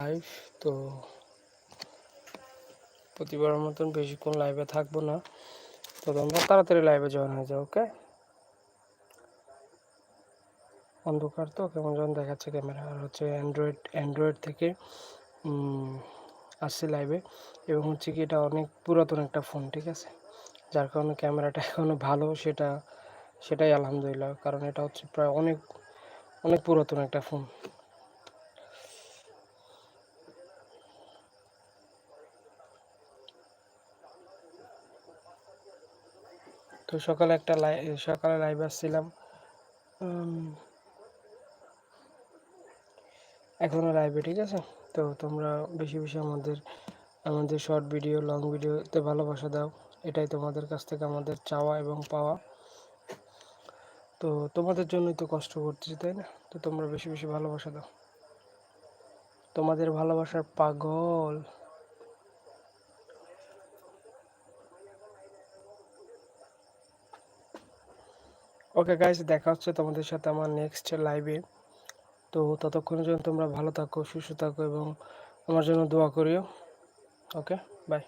Live তো প্রতিবারের মতন বেশিক্ষণ লাইভে থাকব না। তো তোমরা তাড়াতাড়ি লাইভে জয়েন হয়ে যাও ওকে অন্ধকার তো, কেমন যেন দেখাচ্ছে ক্যামেরা আর হচ্ছে অ্যান্ড্রয়েড অ্যান্ড্রয়েড থেকে আসছে লাইভে এবং হচ্ছে কি এটা অনেক পুরাতন একটা ফোন ঠিক আছে? যার কারণে ক্যামেরাটা এখনও ভালো, সেটা, সেটাই আলহামদুলিল্লাহ। কারণ এটা হচ্ছে প্রায় অনেক অনেক পুরাতন একটা ফোন তো সকালে একটা সকালে লাইভ আসছিলাম। এখনও লাইভে ঠিক আছে? তো তোমরা বেশি বেশি আমাদের আমাদের শর্ট ভিডিও লং ভিডিওতে ভালোবাসা দাও। এটাই তোমাদের কাছ থেকে আমাদের চাওয়া এবং পাওয়া। তো তোমাদের জন্যই তো কষ্ট করতেছি তাই না? তো তোমরা বেশি বেশি ভালোবাসা দাও। তোমাদের ভালোবাসার পাগল। ওকে গাইজ দেখা হচ্ছে তোমাদের সাথে আমার নেক্সট লাইভে তো ততক্ষণের জন্য তোমরা ভালো থাকো, সুস্থ থাকো এবং আমার জন্য দোয়া করিও। Okay bye